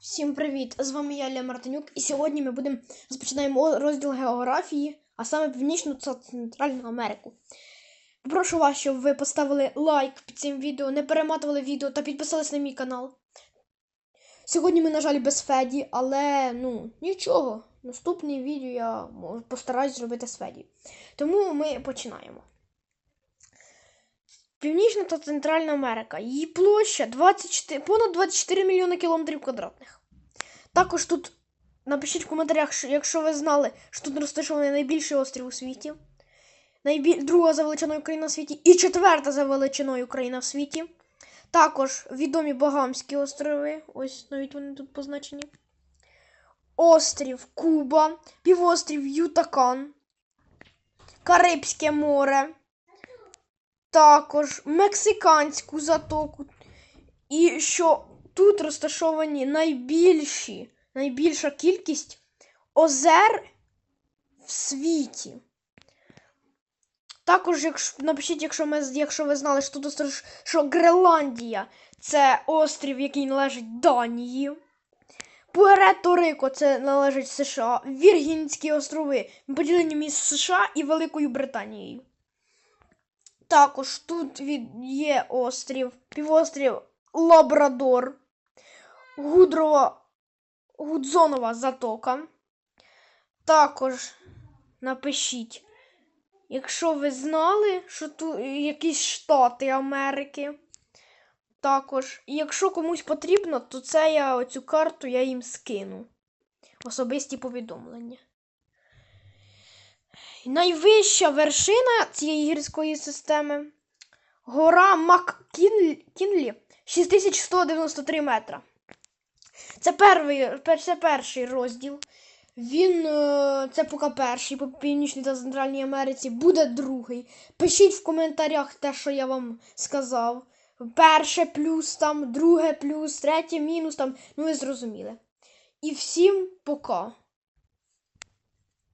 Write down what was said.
Всім привіт! З вами я Ілля Мартинюк, і сьогодні ми будемо розпочинаємо розділ географії, а саме Північну та Центральну Америку. Попрошу вас, щоб ви поставили лайк під цим відео, не перематували відео та підписались на мій канал. Сьогодні ми, на жаль, без Феді, але ну нічого. Наступне відео я постараюсь зробити з Феді. Тому ми починаємо. Північна та Центральна Америка. Її площа 24, понад 24 мільйони кілометрів квадратних. Також тут напишіть в коментарях, що- якщо ви знали, що тут розташований найбільший острів у світі. Найбіль... Друга за величиною країна в світі і четверта за величиною країна в світі. Також відомі Багамські острови. Ось навіть вони тут позначені. Острів Куба, півострів Ютакан, Карибське море також Мексиканську затоку. І що тут розташовані найбільші, найбільша кількість озер в світі. Також, якщо, напишіть, якщо, ми, якщо ви знали, що тут що Гренландія це острів, який належить Данії. Пуерто-Рико це належить США. Віргінські острови поділені між США і Великою Британією. Також тут є острів, півострів Лабрадор, Гудрова, Гудзонова затока. Також напишіть, якщо ви знали, що тут якісь штати Америки. Також, і якщо комусь потрібно, то це я оцю карту я їм скину. Особисті повідомлення. Найвища вершина цієї гірської системи гора Маккінлі 6193 метра. Це перший, це перший розділ. Він е, це поки перший по Північній та Центральній Америці. Буде другий. Пишіть в коментарях те, що я вам сказав. Перше плюс там, друге плюс, третє мінус там. Ну ви зрозуміли. І всім пока.